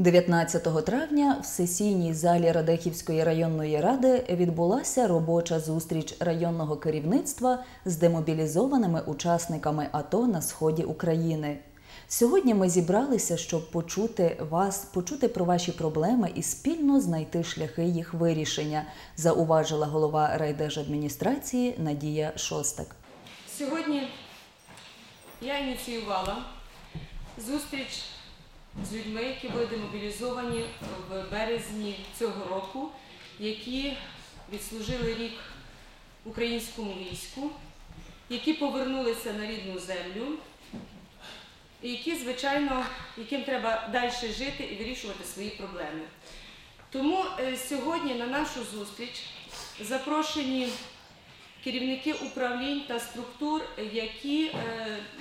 19 травня в сесійній залі Радехівської районної ради відбулася робоча зустріч районного керівництва з демобілізованими учасниками АТО на сході України. Сьогодні ми зібралися, щоб почути вас, почути про ваші проблеми і спільно знайти шляхи їх вирішення, зауважила голова райдержадміністрації Надія Шостак. Сьогодні я ініціювала зустріч з людьми, які були демобілізовані в березні цього року, які відслужили рік українському війську, які повернулися на рідну землю, і які, звичайно, яким треба далі жити і вирішувати свої проблеми. Тому е, сьогодні на нашу зустріч запрошені керівники управлінь та структур, які, е,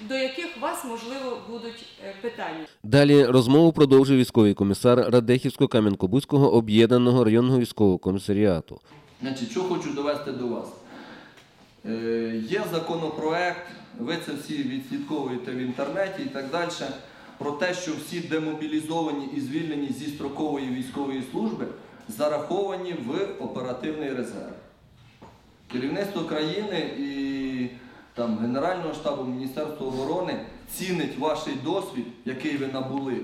до яких вас, можливо, будуть е, питання. Далі розмову продовжив військовий комісар Радехівського Кам'янко-Бузького об'єднаного районного військового комісаріату. Значить, що хочу довести до вас. Е, є законопроект, ви це всі відслідковуєте в інтернеті і так далі, про те, що всі демобілізовані і звільнені зі строкової військової служби зараховані в оперативний резерв. Керівництво країни і там, Генерального штабу Міністерства оборони цінить ваш досвід, який ви набули.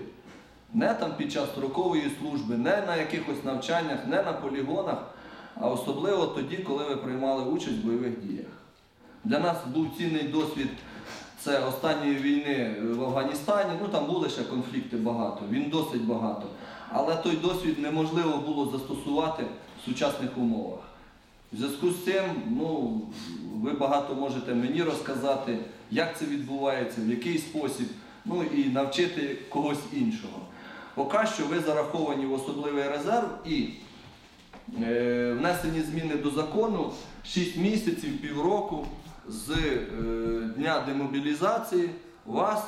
Не там під час строкової служби, не на якихось навчаннях, не на полігонах, а особливо тоді, коли ви приймали участь в бойових діях. Для нас був цінний досвід це останньої війни в Афганістані. Ну там були ще конфлікти багато, він досить багато. Але той досвід неможливо було застосувати в сучасних умовах. В зв'язку з цим, ну, ви багато можете мені розказати, як це відбувається, в який спосіб, ну і навчити когось іншого. Поки що ви зараховані в особливий резерв і е, внесені зміни до закону 6 місяців, півроку з е, дня демобілізації вас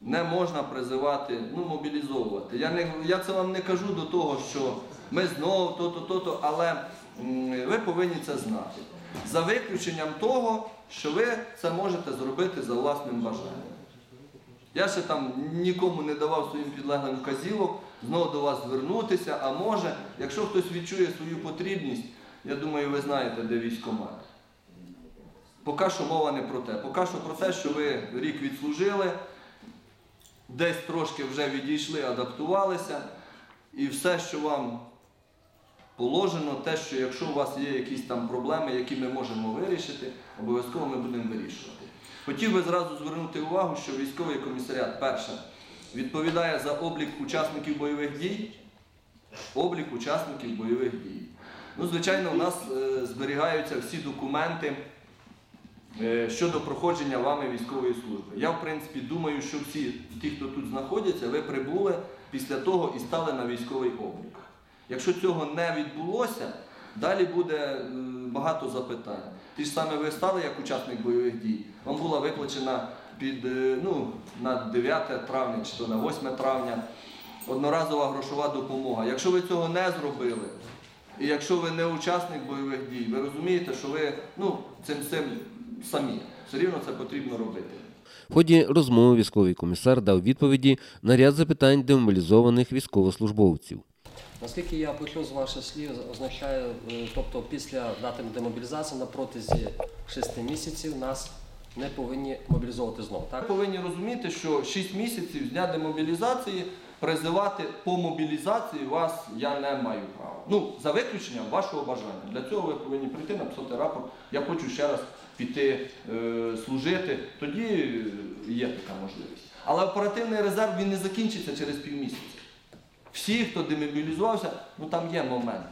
не можна призивати, ну, мобілізовувати. Я, не, я це вам не кажу до того, що ми знову то-то, то-то, але ви повинні це знати. За виключенням того, що ви це можете зробити за власним бажанням. Я ще там нікому не давав своїм підлеглим вказівок, знову до вас звернутися, а може, якщо хтось відчує свою потрібність, я думаю, ви знаєте, де військомат. Поки що мова не про те. Поки що про те, що ви рік відслужили, десь трошки вже відійшли, адаптувалися, і все, що вам положено, те, що якщо у вас є якісь там проблеми, які ми можемо вирішити, обов'язково ми будемо вирішувати. Хотів би зразу звернути увагу, що військовий комісаріат, перше, відповідає за облік учасників бойових дій, облік учасників бойових дій. Ну, звичайно, у нас е, зберігаються всі документи е, щодо проходження вами військової служби. Я, в принципі, думаю, що всі ті, хто тут знаходяться, ви прибули після того і стали на військовий облік. Якщо цього не відбулося, далі буде е, багато запитань. Ті ж саме ви стали як учасник бойових дій, вам була виплачена під, е, ну, на 9 травня чи то на 8 травня одноразова грошова допомога. Якщо ви цього не зробили, і якщо ви не учасник бойових дій, ви розумієте, що ви ну, цим цим самі. Все рівно це потрібно робити. В ході розмови військовий комісар дав відповіді на ряд запитань демобілізованих військовослужбовців. Наскільки я почув з ваших слів, означає, е, тобто після дати демобілізації на протязі 6 місяців нас не повинні мобілізовувати знову. Так? повинні розуміти, що 6 місяців з дня демобілізації призивати по мобілізації вас я не маю права. Ну, за виключенням вашого бажання. Для цього ви повинні прийти, написати рапорт. Я хочу ще раз піти е, служити. Тоді е, є така можливість. Але оперативний резерв він не закінчиться через півмісяця. Всі, хто демобілізувався, ну там є момент.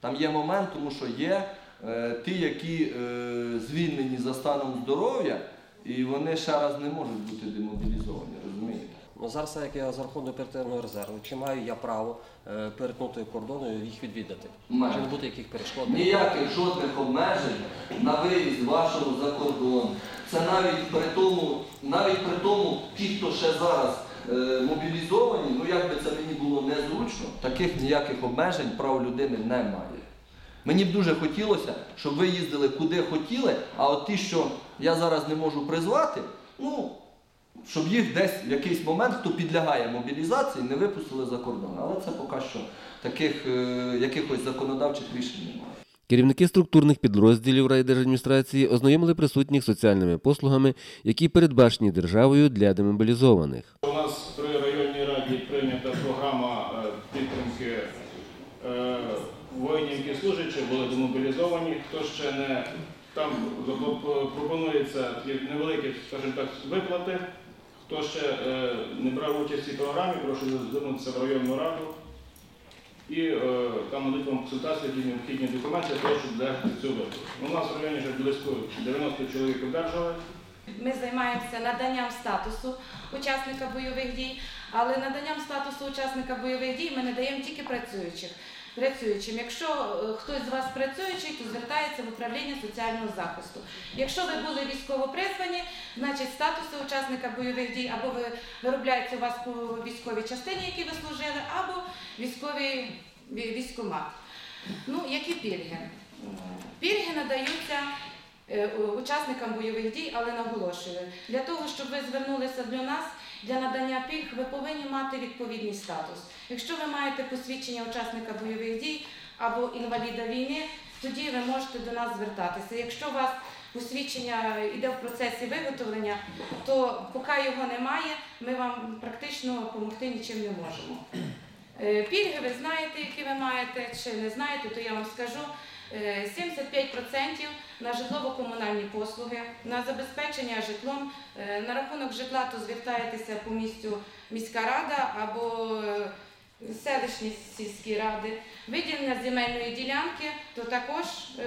Там є момент, тому що є е, ті, які е, звільнені за станом здоров'я, і вони ще раз не можуть бути демобілізовані, розумієте? Ну, зараз, як я за рахунок оперативного резерву, чи маю я право е, перетнути кордон і їх відвідати? Маю. Чи не буде яких перешкод? Ніяких жодних обмежень на виїзд вашого за кордон. Це навіть при тому, навіть при тому, ті, хто ще зараз мобілізовані, ну як би це мені було незручно, таких ніяких обмежень прав людини немає. Мені б дуже хотілося, щоб ви їздили куди хотіли, а от ті, що я зараз не можу призвати, ну щоб їх десь в якийсь момент, хто підлягає мобілізації, не випустили за кордон. Але це поки що таких е, якихось законодавчих рішень немає. Керівники структурних підрозділів райдержадміністрації ознайомили присутніх соціальними послугами, які передбачені державою для демобілізованих. У нас при районній раді прийнята програма е, підтримки е, воїнів, які служать, чи були демобілізовані. Хто ще не там пропонується невеликі, скажімо так, виплати. Хто ще е, не брав участь в цій програмі, прошу звернутися в районну раду. І е, там надуть вам консультації, які необхідні документи, прошу для цього виплату. У нас в районі вже близько 90 чоловік одержали. Ми займаємося наданням статусу учасника бойових дій, але наданням статусу учасника бойових дій ми надаємо тільки працюючих. Працюючим. Якщо е, хтось з вас працюючий, то звертається в управління соціального захисту. Якщо ви були військово призвані, значить статуси учасника бойових дій або ви виробляються у вас по військовій частині, які ви служили, або військовий військомат. Ну, які пільги? Пільги надаються учасникам бойових дій, але наголошую, для того, щоб ви звернулися до нас для надання пільг, ви повинні мати відповідний статус. Якщо ви маєте посвідчення учасника бойових дій або інваліда війни, тоді ви можете до нас звертатися. Якщо у вас посвідчення йде в процесі виготовлення, то поки його немає, ми вам практично допомогти нічим не можемо. Е, Пільги ви знаєте, які ви маєте, чи не знаєте, то я вам скажу. Е, 75% на житлово-комунальні послуги, на забезпечення житлом. Е, На рахунок житла то звертаєтеся по місцю міська рада або е, селищні сільські ради. Виділення земельної ділянки то також е,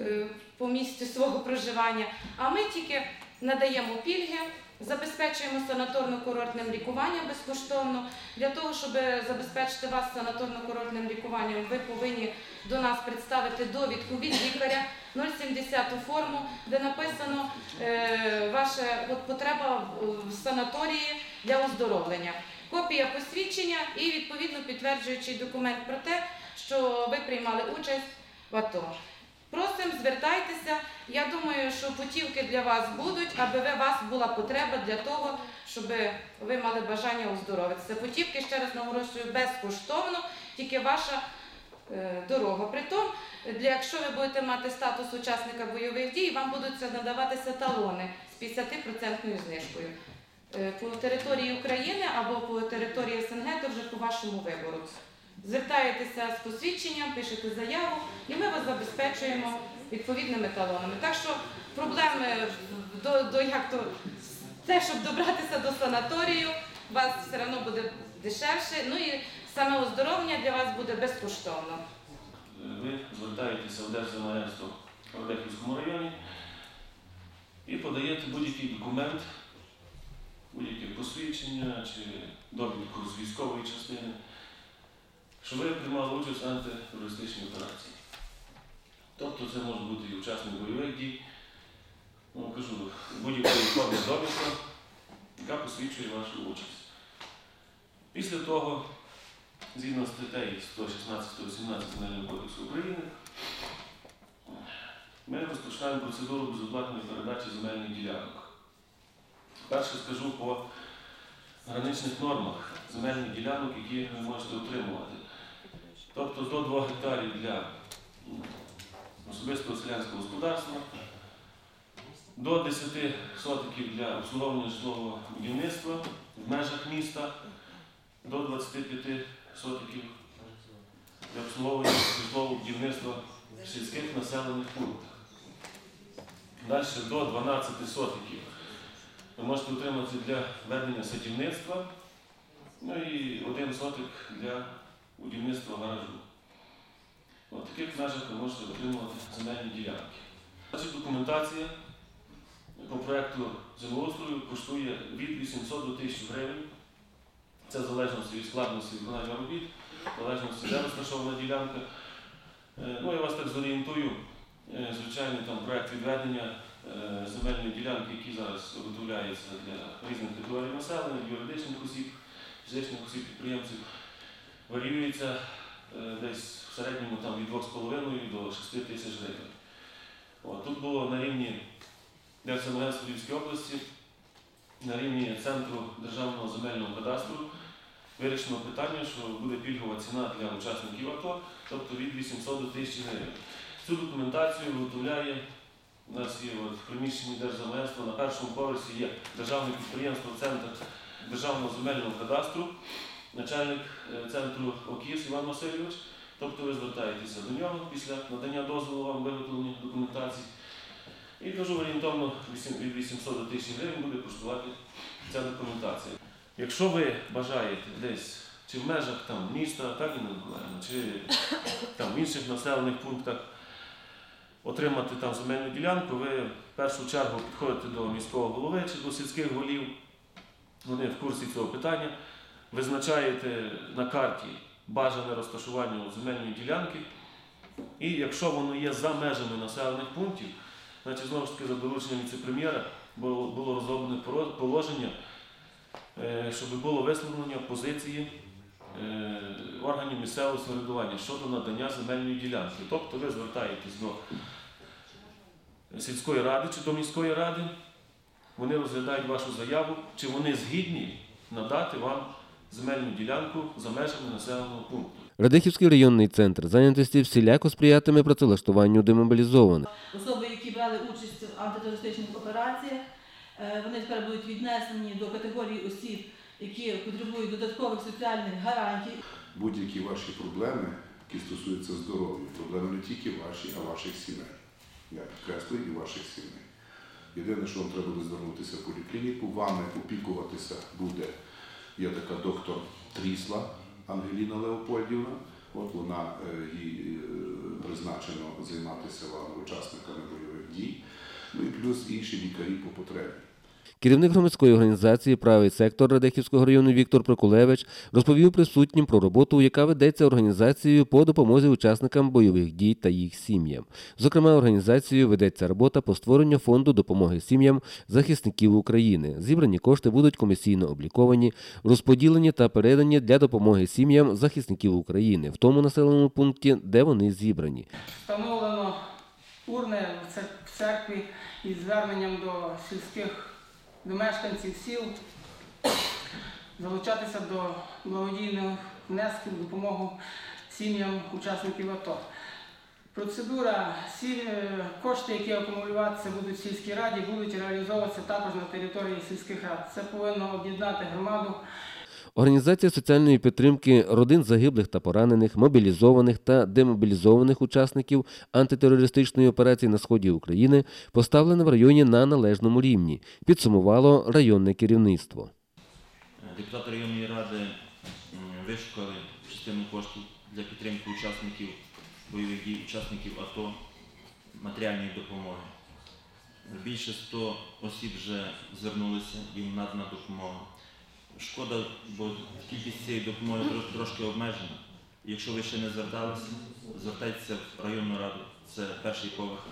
е, по місцю свого проживання. А ми тільки надаємо пільги, забезпечуємо санаторно-курортним лікуванням безкоштовно. Для того, щоб забезпечити вас санаторно-курортним лікуванням, ви повинні до нас представити довідку від лікаря 070 форму, де написано е, ваша от, потреба в- санаторії для оздоровлення. Копія посвідчення і відповідно підтверджуючий документ про те, що ви приймали участь в АТО. Просимо, звертайтеся. Я думаю, що путівки для вас будуть, аби у вас була потреба для того, щоб ви мали бажання оздоровитися. Путівки, ще раз наголошую, безкоштовно, тільки ваша е, дорога. Притом, для якщо ви будете мати статус учасника бойових дій, вам будуть надаватися талони з 50% знижкою. Е, По території України або по території СНГ, то вже по вашому вибору. Звертаєтеся з посвідченням, пишете заяву, і ми вас забезпечуємо відповідними талонами. Так що проблеми до, до як то те, щоб добратися до санаторію, у вас все одно буде дешевше. Ну і саме оздоровлення для вас буде безкоштовно. ви звертаєтеся в Держземагентство в Радехівському районі і подаєте будь-який документ, будь-яке посвідчення чи довідку з військової частини, що ви приймали участь в антитерористичній операції. Тобто це може бути і учасник бойових дій, ну, кажу, будь-якої форми довідка, яка посвідчує вашу участь. Після того Згідно з статтею 116-118 Земельного кодексу України, ми розпочинаємо процедуру безоплатної передачі земельних ділянок. Перше скажу по граничних нормах земельних ділянок, які ви можете отримувати. Тобто до 2 гектарів для особистого селянського господарства, до 10 сотиків для обслуговування житлового будівництва в межах міста, до 25 сотиків для обслуговування житлового будівництва в сільських населених пунктах. Далі до 12 сотиків ви можете отримати для ведення садівництва, ну і один сотик для будівництва гаражу. У таких межах ви можете отримувати земельні ділянки. Значить, документація по проєкту землеустрою коштує від 800 до 1000 гривень. Це в залежності від складності виконання робіт, в залежності, де розташована ділянка. Е, Ну, я вас так зорієнтую. Е, Звичайно, там проєкт відведення е, земельної ділянки, які зараз виготовляється для різних категорій населення, юридичних осіб, фізичних осіб, підприємців, варіюється десь в середньому там, від 2,5 до 6 тисяч гривень. От, Тут було на рівні Держземагентства Львівської області на рівні центру державного земельного кадастру вирішено питання, що буде пільгова ціна для учасників АТО, тобто від 800 до 1000 гривень. Цю документацію виготовляє у нас є от, в приміщенні Держземельства, на першому поверсі є державне підприємство Центр державного земельного кадастру, начальник е, центру ОКІС Іван Васильович. Тобто ви звертаєтеся до нього після надання дозволу вам виготовлення документації. І кажу, орієнтовно від 800 до 1000 гривень буде коштувати ця документація. Якщо ви бажаєте десь чи в межах там, міста, так і не чи там, в інших населених пунктах отримати там земельну ділянку, ви в першу чергу підходите до міського голови чи до сільських голів, вони в курсі цього питання, визначаєте на карті бажане розташування земельної ділянки, і якщо воно є за межами населених пунктів, значить знову ж таки за дорученням віце-прем'єра було, розроблене положення, е, щоб було висловлення позиції е, органів місцевого самоврядування щодо надання земельної ділянки. Тобто ви звертаєтесь до сільської ради чи до міської ради, вони розглядають вашу заяву, чи вони згідні надати вам земельну ділянку за межами населеного пункту. Радехівський районний центр зайнятості всіляко сприятиме працевлаштуванню демобілізованих. Особи, які брали участь в антитерористичних операціях, е, вони тепер будуть віднесені до категорії осіб, які потребують додаткових соціальних гарантій. будь-які ваші проблеми, які стосуються здоров'я, проблеми не тільки ваші, а ваших сімей. Я підкреслюю і ваших сімей. Єдине, що вам треба буде звернутися в поліклініку, вами опікуватися буде, є така доктор Трісла Ангеліна Леопольдівна. От вона е, їй е, призначено займатися вами учасниками бойових дій. Ну і плюс інші лікарі по потребі. Керівник громадської організації Правий сектор Радехівського району Віктор Прокулевич розповів присутнім про роботу, яка ведеться організацією по допомозі учасникам бойових дій та їх сім'ям. Зокрема, організацією ведеться робота по створенню фонду допомоги сім'ям захисників України. Зібрані кошти будуть комісійно обліковані, розподілені та передані для допомоги сім'ям захисників України в тому населеному пункті, де вони зібрані. Встановлено урни в церкві із зверненням до сільських до мешканців сіл залучатися до благодійних внесків допомогу сім'ям учасників АТО. Процедура е, кошти, які акумулюватися будуть в сільській раді, будуть реалізовуватися також на території сільських рад. Це повинно об'єднати громаду Організація соціальної підтримки родин загиблих та поранених, мобілізованих та демобілізованих учасників антитерористичної операції на сході України поставлена в районі на належному рівні, підсумувало районне керівництво. Депутати районної ради вишукали частину коштів для підтримки учасників бойових дій, учасників АТО, матеріальної допомоги. Більше 100 осіб вже звернулися, їм надана допомога. Шкода, бо кількість цієї допомоги трошки обмежена. Якщо ви ще не зверталися, звертайтеся в районну раду, це перший поверх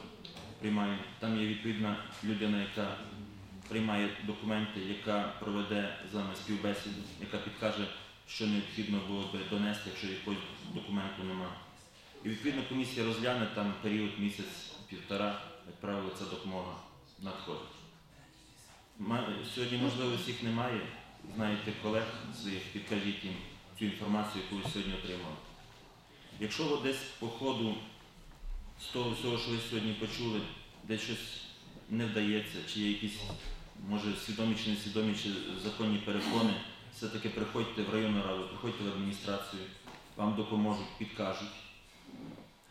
приймає. Там є відповідна людина, яка приймає документи, яка проведе з вами співбесіду, яка підкаже, що необхідно було би донести, якщо якогось документу немає. І відповідно комісія розгляне там період місяць-півтора, як правило, ця допомога надходить. Сьогодні, можливо, всіх немає. Знаєте колег своїх, підкажіть їм цю інформацію, яку ви сьогодні отримали. Якщо ви десь по ходу з того всього, що ви сьогодні почули, десь щось не вдається, чи є якісь, може, свідомі чи несвідомі, чи законні перепони, все-таки приходьте в районну раду, приходьте в адміністрацію, вам допоможуть, підкажуть.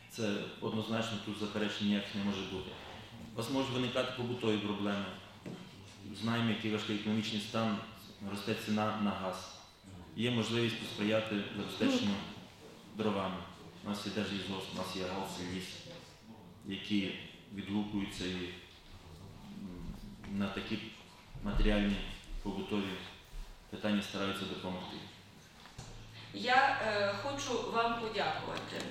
Це однозначно тут заперечень ніяких не може бути. У вас можуть виникати побутові проблеми. Знаємо, який важкий економічний стан, росте ціна на газ. Є можливість посприяти забезпеченню дровами. У нас є держлізгосп, у нас є газ і ліс, які відгукуються і на такі матеріальні побутові питання стараються допомогти. Я е, хочу вам подякувати,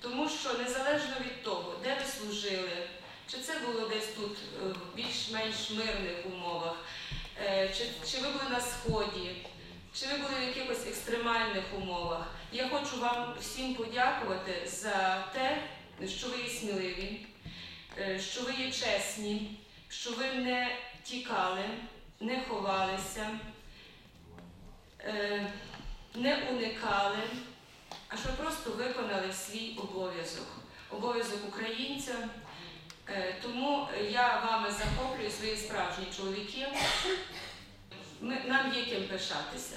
тому що незалежно від того, де ви служили, чи це було десь тут е, в більш-менш мирних умовах, чи, чи ви були на сході, чи ви були в якихось екстремальних умовах, я хочу вам всім подякувати за те, що ви є сміливі, е, що ви є чесні, що ви не тікали, не ховалися, е, не уникали, а що просто виконали свій обов'язок, обов'язок українця. Е, Тому я вами захоплюю свої справжні чоловіки. Нам є ким пишатися.